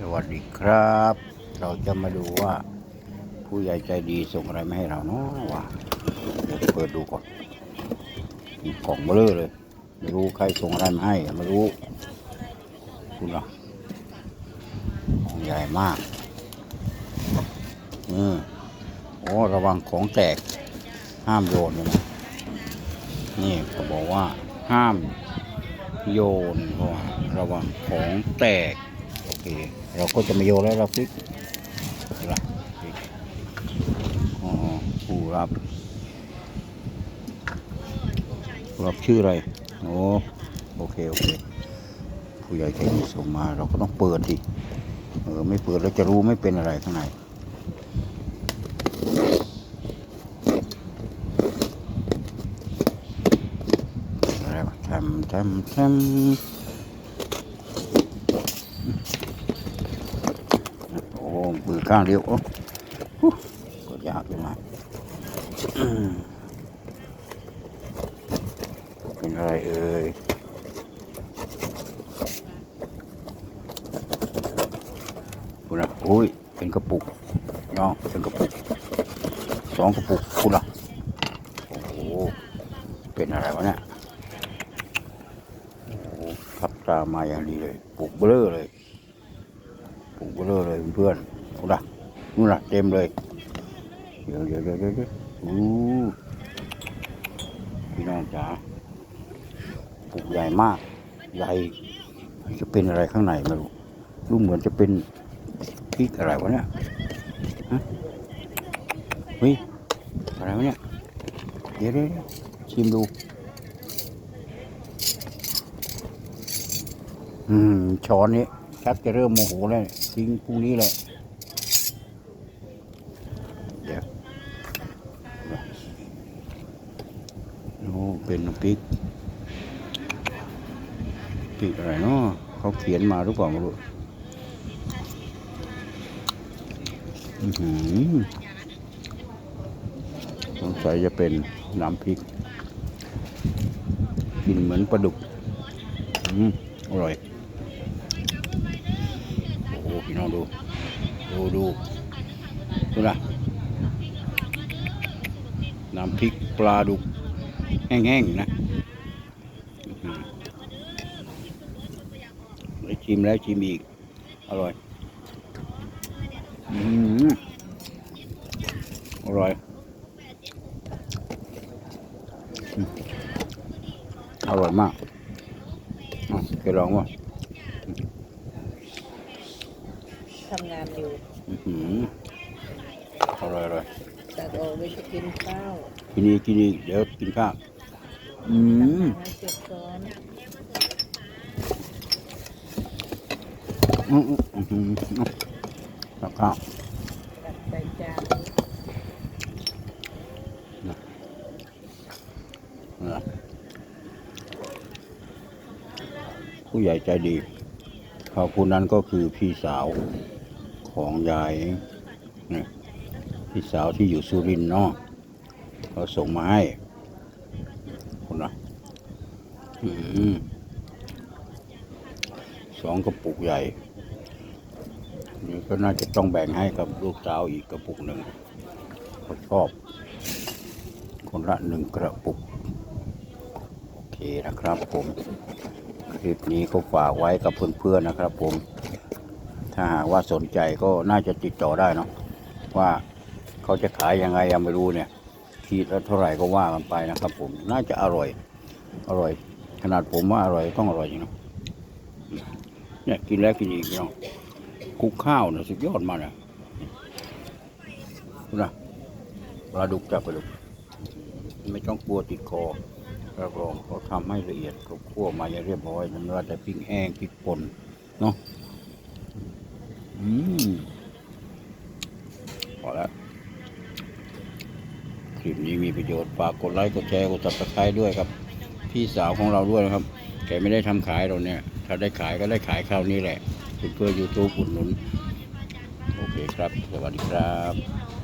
สวัสดีครับ เราจะมาดูว่า ผู้ใหญ่ใจดีส่งอะไรมาให้เราเนาะวะเดี๋ยวเปิดดูก่อนมีกล่องเบลอเลย ไม่รู้ใครส่งอะไรมาให้ไม่รู้ คุณล่ะของใหญ่มากอืมโอ้ระวังของแตก ห้ามโยนเลยนะนี่เขาบอกว่า ห้ามโยนเพราะว่าระวังของแตก โอเค เราก็จะไม่โยนแล้วเราพลิกละพลิกอ๋อผู้รับผู้รับชื่ออะไรโอ้โอเคโอเคผู้ใหญ่ใจดีส่งมา เราก็ต้องเปิดสิเออไม่เปิดเราจะรู้ไม่เป็นอะไรข้างในอะไรวทำทำทำโอ้ มือข้างเดียวโอ้ก็ยากอยู่นะอืมเป็นอะไรเอ่ยคุณละโอ้ย เป็นกระปุกเนาะเป็นกระปุกสองกระปุกคุณละโอ้โห เป็นอะไรวะเนี่ยขับตามมาอย่างดีเลยปลูกเบลอเลยปลูกเบลอเลยเพื่อน ละนู่นละเต็มเลย เดี๋ยวเดี๋ยวเดี๋ยวเดี๋ยวอู้พี่น้องจ๋าปลูกใหญ่มาก ใหญ่จะเป็นอะไรข้างในไม่รู้ดูเหมือนจะเป็นพริกอะไรวะเนี่ยฮะเฮ้ยอะไรวะเนี่ยเดี๋ยวเดี๋ยวเดี๋ยวชิมดู อืมช้อนนี้ชักจะเริ่มโมโหแล้วทิ้งพรุ่งนี้แหละ เป็นน้ำพริกพริกอะไรเนาะเขาเขียนมาหรือเปล่าไม่รู้อือหือสงสัยจะเป็นน้ำพริก กินเหมือนปลาดุกอืมอร่อย โอ้โหพี่น้องดู ดูดูดูนะน้ำพริกปลาดุก แห้งๆนะอื้อหือได้ชิมแล้วชิมอีก อร่อย อืมอร่อยอืมอร่อยมากอะเคยลองวะทำงานอยู่อือหืออร่อยอร่อยแต่โอไม่จะกินข้าว กินอีกกินอีกเดี๋ยวกินข้าวอืมให้เจ็บซ้อนอืมอืมอืมอืมอืมกับข้าวใส่จานผู้ใหญ่ใจดีเขาผู้นั้นก็คือพี่สาวของยายนี่พี่สาวที่อยู่สุรินทร์เนาะ เขาส่งมาให้คนละอสองกระปุกใหญ่ นี่ก็น่าจะต้องแบ่งให้กับลูกสาวอีกกระปุกหนึ่งเขาชอบ คนละหนึ่งกระปุก โอเคนะครับผมคลิปนี้ก็ฝากไว้กับเพื่อนๆนะครับ ผม ถ้าหากว่าสนใจก็น่าจะติดต่อได้เนาะว่าเขาจะขายยังไงยังไม่รู้เนี่ย ขีดละเท่าไหร่ก็ว่ากันไปนะครับ ผม น่าจะอร่อย อร่อย ขนาดผมว่าอร่อยต้องอร่อยจริงเนาะเนี่ยกินแล้วกินอีกเนาะคุกข้าวเนี่ยสุดยอดมากเลยนะปลาดุกจับปลาดุกไม่ต้องกลัวติดคอรับรองเขาทำให้ละเอียดเขาคั่วมาอย่างเรียบร้อยมันว่าแต่พริกแห้งพริกป่นเนาะอืมพอแล้ว ลิปนี้มีประโยชน์ฝากกดไลค์กดแชร์กดติดตามด้วยครับ พี่สาวของเราด้วยนะครับแกไม่ได้ทำขายเราเนี่ย ถ้าได้ขายก็ได้ขายคราวนี้แหละเพื่อยูทูบอุดหนุน โอเคครับ สวัสดีครับ